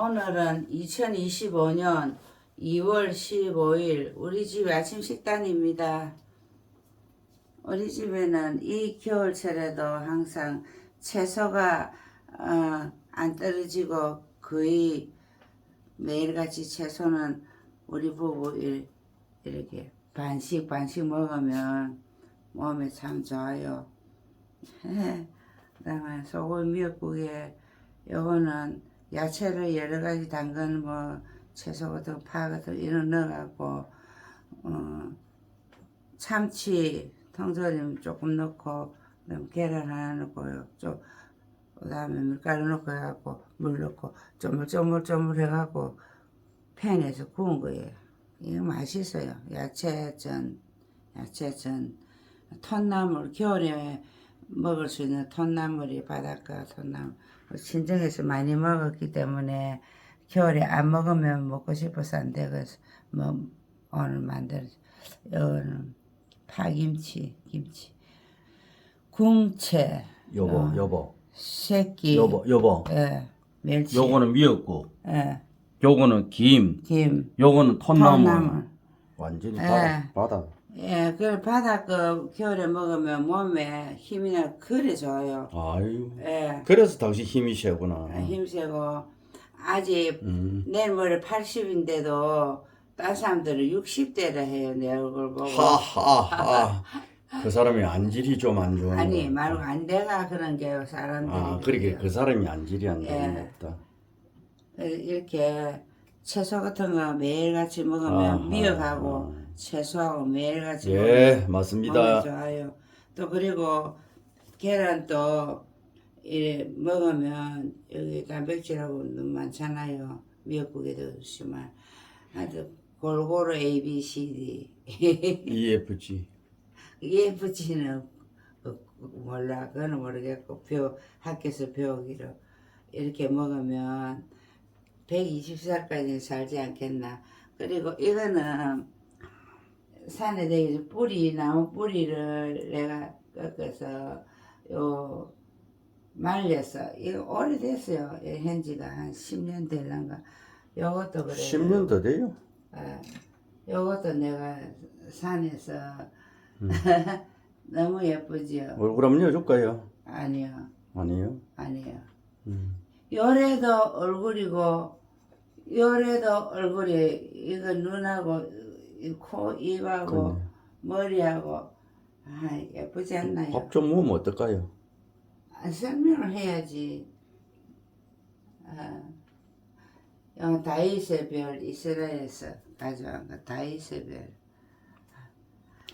오늘은 2025년 2월 15일 우리 집 아침 식단입니다. 우리 집에는 이 겨울철에도 항상 채소가 어, 안 떨어지고 거의 매일같이 채소는 우리 부부 일, 이렇게 반씩 반씩 먹으면 몸에 참 좋아요. 그다음에 소금 미역국에 요거는 야채를 여러 가지 담근 뭐 채소 같은 거, 파 같은 거 이런 거 넣어갖고 어, 참치 통조림 조금 넣고 그다음 계란 하나 넣고요. 좀 그다음에 밀가루 넣고 해갖고 물 넣고 쪼물쪼물쪼물 해갖고 팬에서 구운 거예요. 이거 맛있어요. 야채전, 야채전, 톳나물 겨울에 먹을 수 있는 톳나물이 바닷가 톳나물 친정에서 많이 먹었기 때문에 겨울에 안 먹으면 먹고 싶어서 안 되고 뭐 오늘 만들 이거는 파김치 김치 궁채 여보, 어. 여보, 새끼 여보, 여보. 예 멸치 요거는 미역국, 예 요거는 김, 김 요거는 톳나물. 톳나물 완전히 예. 바다, 바다. 예, 그 바닷거 겨울에 먹으면 몸에 힘이나 그래 좋아요. 아유. 예, 그래서 당신 힘이 세구나. 힘세고 아직 음. 내일 모레 80인데도 딴 사람들은 60대라 해요 내 얼굴 보고. 하하하. 그 사람이 안질이 좀 안 좋은 아니 거 말고 안 돼가 그런 게 사람들이. 아, 그렇게 그 사람이 안질이 안 좋은 예. 거 없다. 이렇게 채소 같은 거 매일같이 먹으면 아하. 미역하고 채소하고 매일같이 예, 맞습니다. 좋아요. 또 그리고 계란도 이래 먹으면 여기 단백질하고 너무 많잖아요. 미역국에도 심한 아주 골고루 A, B, C, D. EFG. EFG는 몰라. 그거는 모르겠고 배 학교에서 배우기로 이렇게 먹으면 120살까지 살지 않겠나. 그리고 이거는 산에 대기 뿌리 나무 뿌리를 내가 꺾어서 요 말려서 이거 오래됐어요. 이 현지가 한 10년 될란가. 요것도 그래요. 10년 더 돼요. 아, 요것도 내가 산에서 음. 너무 예쁘지요. 얼굴 한번 여줄까요? 아니요, 아니에요. 아니요. 음. 요래도 얼굴이고 요래도 얼굴이 이거 눈하고 이 코, 입하고 그러네. 머리하고 아 예쁘지 않나요? 밥 좀 먹으면 어떨까요? 아, 설명을 해야지. 아, 요 다윗의 별 이스라엘에서 가져온 거 다윗의 별.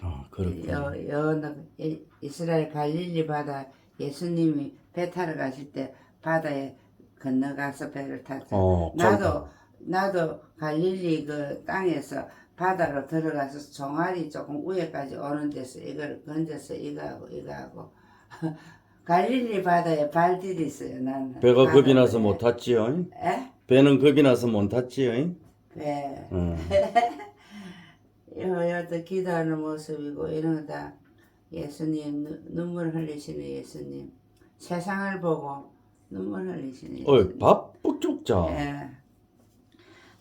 아, 그렇군요. 여, 여, 이- 이스라엘 갈릴리 바다 예수님이 배 타러 가실 때 바다에 건너가서 배를 탔죠. 어, 나도 나도 갈릴리 그 땅에서 바다로 들어가서 종아리 조금 위에까지 오는 데서 이걸 건져서 이거하고 이거하고 갈릴리 바다에 발 디디어요 나는. 배가 겁이. 나서 못 탔지요. 에? 배는 겁이 나서 못 탔지요. 배. 음. 요, 요도 기도하는 모습이고 이런 거 다 예수님 눈- 눈물 흘리시는 예수님 세상을 보고 눈물 흘리시는 예수님 어이, 밥 푹쭉 자. 예.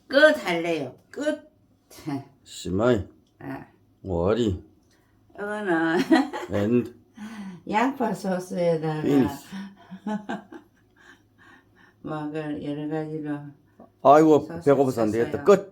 끝 할래요 끝 심하이, 아, 와리, 이거는 앤, 양파 소스에다가 피니시. 뭐그 여러 가지로 아이고, 소스 배고파서 안. 되겠다. 끝.